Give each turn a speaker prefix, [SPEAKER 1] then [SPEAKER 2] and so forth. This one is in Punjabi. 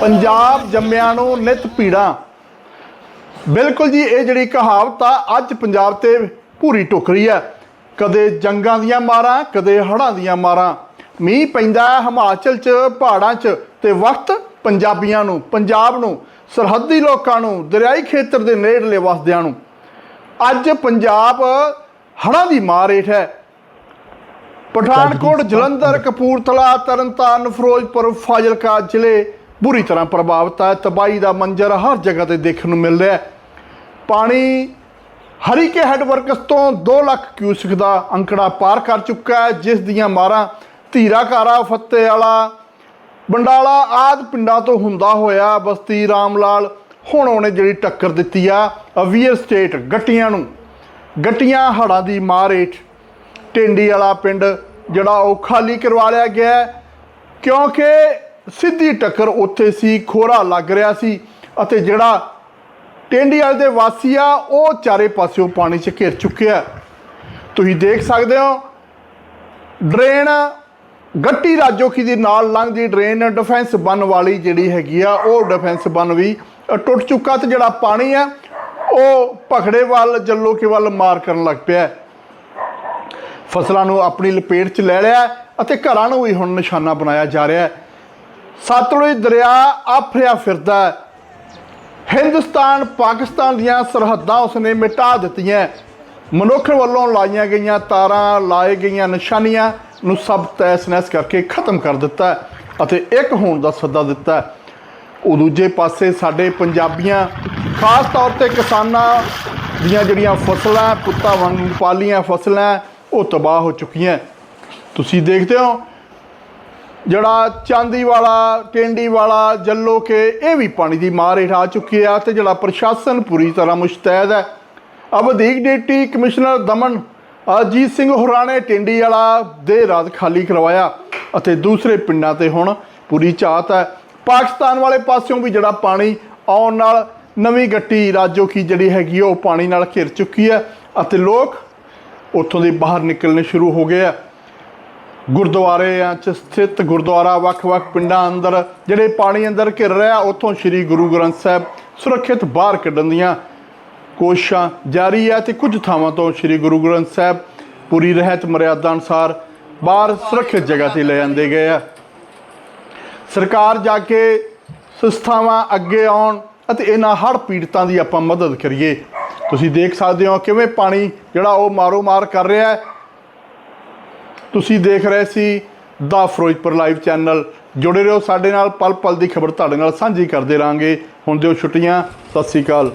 [SPEAKER 1] ਪੰਜਾਬ ਜੰਮਿਆਂ ਨੂੰ ਨਿਤ ਪੀੜਾ। ਬਿਲਕੁਲ ਜੀ, ਇਹ ਜਿਹੜੀ ਕਹਾਵਤ ਆ, ਅੱਜ ਪੰਜਾਬ ਤੇ ਪੂਰੀ ਟੁੱਕ ਰਹੀ ਹੈ ਕਦੇ ਜੰਗਾਂ ਦੀਆਂ ਮਾਰਾਂ, ਕਦੇ ਹੜ੍ਹਾਂ ਦੀਆਂ ਮਾਰਾਂ। ਮੀਂਹ ਪੈਂਦਾ ਹਿਮਾਚਲ 'ਚ, ਪਹਾੜਾਂ 'ਚ ਤੇ ਵਕਤ ਪੰਜਾਬੀਆਂ ਨੂੰ, ਪੰਜਾਬ ਨੂੰ, ਸਰਹੱਦੀ ਲੋਕਾਂ ਨੂੰ, ਦਰਿਆਈ ਖੇਤਰ ਦੇ ਨੇੜਲੇ ਵਸਦਿਆਂ ਨੂੰ। ਅੱਜ ਪੰਜਾਬ ਹੜ੍ਹਾਂ ਦੀ ਮਾਰ ਹੇਠ ਹੈ। ਪਠਾਨਕੋਟ ਜਲੰਧਰ ਕਪੂਰਥਲਾ ਤਰਨਤਾਰਨ ਫਿਰੋਜ਼ਪੁਰ ਫਾਜ਼ਿਲਕਾ ਜ਼ਿਲ੍ਹੇ ਬੁਰੀ ਤਰ੍ਹਾਂ ਪ੍ਰਭਾਵਿਤ ਹੈ। ਤਬਾਹੀ ਦਾ ਮੰਜ਼ਰ ਹਰ ਜਗ੍ਹਾ ਤੇ ਦੇਖਣ ਨੂੰ ਮਿਲ ਰਿਹਾ ਹੈ। ਪਾਣੀ ਹਰੀਕੇ ਹੈਡਵਰਕਸ ਤੋਂ 2 ਲੱਖ ਕਿਊਸਿਕ ਦਾ ਅੰਕੜਾ ਪਾਰ ਕਰ ਚੁੱਕਾ ਹੈ ਜਿਸ ਦੀਆਂ ਮਾਰਾਂ ਧੀਰਾ ਘਾਰਾ ਫੱਤੇ ਵਾਲਾ ਬੰਡਾਲਾ ਆਦ ਪਿੰਡਾਂ ਤੋਂ ਹੁੰਦਾ ਹੋਇਆ ਬਸਤੀ ਰਾਮਲਾਲ ਹੁਣ ਉਹਨੇ ਜਿਹੜੀ ਟੱਕਰ ਦਿੱਤੀ ਆ ਅਵੀਅਰ ਸਟੇਟ ਗੱਟੀਆਂ ਨੂੰ। ਗੱਟੀਆਂ ਹੜ੍ਹਾਂ ਦੀ ਮਾਰ ਹੇਠ ਟਿੰਡੀ ਵਾਲਾ ਪਿੰਡ ਜਿਹੜਾ ਉਹ ਖਾਲੀ ਕਰਵਾ ਲਿਆ ਗਿਆ ਕਿਉਂਕਿ ਸਿੱਧੀ ਟੱਕਰ ਉੱਥੇ ਸੀ, ਖੋਰਾ ਲੱਗ ਰਿਹਾ ਸੀ ਅਤੇ ਜਿਹੜਾ ਟਿੰਡੀ ਦੇ ਵਾਸੀ ਆ, ਉਹ ਚਾਰੇ ਪਾਸਿਓਂ ਪਾਣੀ 'ਚ ਘਿਰ ਚੁੱਕਿਆ ਤੁਸੀਂ ਦੇਖ ਸਕਦੇ ਹੋ, ਡਰੇਨ ਗੱਟੀ ਰਾਜੋਖੀ ਦੇ ਨਾਲ ਲੰਘਦੀ ਡਰੇਨ ਡਿਫੈਂਸ ਬਨ ਵਾਲੀ ਜਿਹੜੀ ਹੈਗੀ ਆ, ਉਹ ਡਿਫੈਂਸ ਬਨ ਵੀ ਟੁੱਟ ਚੁੱਕਾ ਤੇ ਜਿਹੜਾ ਪਾਣੀ ਆ, ਉਹ ਭਖੜੇ ਵੱਲ, ਜੱਲੋਕੇ ਵੱਲ ਮਾਰ ਕਰਨ ਲੱਗ ਪਿਆ ਫਸਲਾਂ ਨੂੰ ਆਪਣੀ ਲਪੇਟ 'ਚ ਲੈ ਲਿਆ ਅਤੇ ਘਰਾਂ ਨੂੰ ਵੀ ਹੁਣ ਨਿਸ਼ਾਨਾ ਬਣਾਇਆ ਜਾ ਰਿਹਾ ਹੈ। ਸਤਲੁਜ ਦਰਿਆ ਆਫਰਿਆ ਫਿਰਦਾ ਹਿੰਦੁਸਤਾਨ, ਪਾਕਿਸਤਾਨ ਦੀਆਂ ਸਰਹੱਦਾਂ ਉਸਨੇ ਮਿਟਾ ਦਿੱਤੀਆਂ ਮਨੁੱਖ ਵੱਲੋਂ ਲਾਈਆਂ ਗਈਆਂ ਤਾਰਾਂ, ਲਾਏ ਗਈਆਂ ਨਿਸ਼ਾਨੀਆਂ ਨੂੰ ਸਭ ਤੈਸ ਨੈਸ ਕਰਕੇ ਖਤਮ ਕਰ ਦਿੱਤਾ ਅਤੇ ਇੱਕ ਹੋਣ ਦਾ ਸੱਦਾ ਦਿੱਤਾ ਉਹ ਦੂਜੇ ਪਾਸੇ ਸਾਡੇ ਪੰਜਾਬੀਆਂ, ਖਾਸ ਤੌਰ ਤੇ ਕਿਸਾਨਾਂ ਦੀਆਂ ਜਿਹੜੀਆਂ ਫਸਲਾਂ, ਪੁੱਤਾਂ ਵਾਂਗ ਪਾਲੀਆਂ ਫਸਲਾਂ ਉਹ ਤਬਾਹ ਹੋ ਚੁੱਕੀਆਂ। ਤੁਸੀਂ ਦੇਖਦੇ ਹੋ ਜਿਹੜਾ ਚਾਂਦੀ ਵਾਲਾ ਟੈਂਡੀ ਵਾਲਾ ਜੱਲੋ ਕੇ ਇਹ ਵੀ ਪਾਣੀ ਦੀ ਮਾਰ ਹੇਠ ਆ ਚੁੱਕੀ ਆ ਤੇ ਜਿਹੜਾ ਪ੍ਰਸ਼ਾਸਨ ਪੂਰੀ ਤਰ੍ਹਾਂ ਮੁਸ਼ਤੈਦ ਹੈ। ਅਵਧੀਕ ਡਿਪਟੀ ਕਮਿਸ਼ਨਰ ਦਮਨ ਅਜੀਤ ਸਿੰਘ ਹੁਰਾਣੇ ਟਿੰਡੀ ਵਾਲਾ ਦੇ ਰਾਤ ਖਾਲੀ ਕਰਵਾਇਆ ਅਤੇ ਦੂਸਰੇ ਪਿੰਡਾਂ ਤੇ ਹੁਣ ਪੂਰੀ ਚਾਹਤ ਹੈ। ਪਾਕਿਸਤਾਨ ਵਾਲੇ ਪਾਸਿਓਂ ਵੀ ਜਿਹੜਾ ਪਾਣੀ ਆਉਣ ਨਾਲ ਨਵੀਂ ਗੱਟੀ ਰਾਜੋਖੀ ਜਿਹੜੀ ਹੈਗੀ ਆ, ਉਹ ਪਾਣੀ ਨਾਲ ਘਿਰ ਚੁੱਕੀ ਹੈ ਅਤੇ ਲੋਕ ਉੱਥੋਂ ਦੇ ਬਾਹਰ ਨਿਕਲਣੇ ਸ਼ੁਰੂ ਹੋ ਗਏ ਆ। ਗੁਰਦੁਆਰਿਆਂ 'ਚ ਸਥਿਤ ਗੁਰਦੁਆਰਾ ਵੱਖ-ਵੱਖ ਪਿੰਡਾਂ ਅੰਦਰ, ਜਿਹੜੇ ਪਾਣੀ ਅੰਦਰ ਘਿਰ ਰਿਹਾ, ਉੱਥੋਂ ਸ੍ਰੀ ਗੁਰੂ ਗ੍ਰੰਥ ਸਾਹਿਬ ਸੁਰੱਖਿਅਤ ਬਾਹਰ ਕੱਢਣ ਦੀਆਂ ਕੋਸ਼ਿਸ਼ਾਂ ਜਾਰੀ ਹੈ ਤੇ ਕੁਝ ਥਾਵਾਂ ਤੋਂ ਸ੍ਰੀ ਗੁਰੂ ਗ੍ਰੰਥ ਸਾਹਿਬ ਪੂਰੀ ਰਹਿਤ ਮਰਿਆਦਾ ਅਨੁਸਾਰ ਬਾਹਰ ਸੁਰੱਖਿਅਤ ਜਗ੍ਹਾ ਤੇ ਲੈ ਜਾਂਦੇ ਗਏ ਆ। ਸਰਕਾਰ ਜਾ ਕੇ ਸੰਸਥਾਵਾਂ ਅੱਗੇ ਆਉਣ ਅਤੇ ਇਹਨਾਂ ਹੜ੍ਹ ਪੀੜਤਾਂ ਦੀ ਆਪਾਂ ਮਦਦ ਕਰੀਏ। ਤੁਸੀਂ ਦੇਖ ਸਕਦੇ ਹੋ ਕਿਵੇਂ ਪਾਣੀ ਜਿਹੜਾ ਉਹ ਮਾਰੋ ਮਾਰ ਕਰ ਰਿਹਾ ਹੈ। ਤੁਸੀਂ ਦੇਖ ਰਹੇ ਸੀ ਦਾ ਫਿਰੋਜ਼ਪੁਰ ਲਾਈਵ ਚੈਨਲ। ਜੁੜੇ ਰਹੋ ਸਾਡੇ ਨਾਲ ਪਲ ਪਲ ਦੀ ਖਬਰ ਤੁਹਾਡੇ ਨਾਲ ਸਾਂਝੀ ਕਰਦੇ ਰਾਂਗੇ ਹੁਣ ਦਿਓ ਛੁੱਟੀਆਂ, ਸਤਿ ਸ੍ਰੀ ਅਕਾਲ।